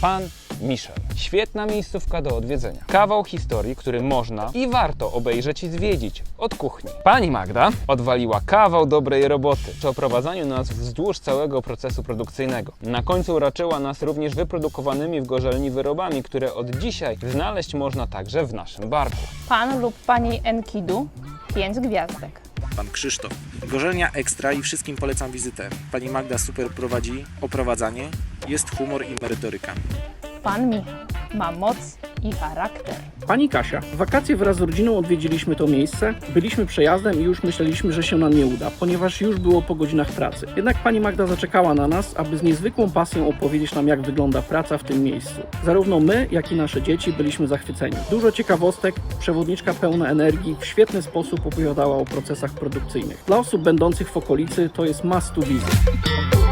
Pan Michel. Świetna miejscówka do odwiedzenia. Kawał historii, który można i warto obejrzeć i zwiedzić od kuchni. Pani Magda odwaliła kawał dobrej roboty przy oprowadzaniu nas wzdłuż całego procesu produkcyjnego. Na końcu raczyła nas również wyprodukowanymi w gorzelni wyrobami, które od dzisiaj znaleźć można także w naszym barku. Pan lub pani Enkidu, 5 gwiazdek. Pan Krzysztof. Gorzelnia ekstra i wszystkim polecam wizytę. Pani Magda super prowadzi oprowadzanie, jest humor i merytoryka. Pan Michał ma moc i charakter. Pani Kasia, w wakacje wraz z rodziną odwiedziliśmy to miejsce. Byliśmy przejazdem i już myśleliśmy, że się nam nie uda, ponieważ już było po godzinach pracy. Jednak pani Magda zaczekała na nas, aby z niezwykłą pasją opowiedzieć nam, jak wygląda praca w tym miejscu. Zarówno my, jak i nasze dzieci byliśmy zachwyceni. Dużo ciekawostek, przewodniczka pełna energii, w świetny sposób opowiadała o procesach produkcyjnych. Dla osób będących w okolicy to jest must to visit.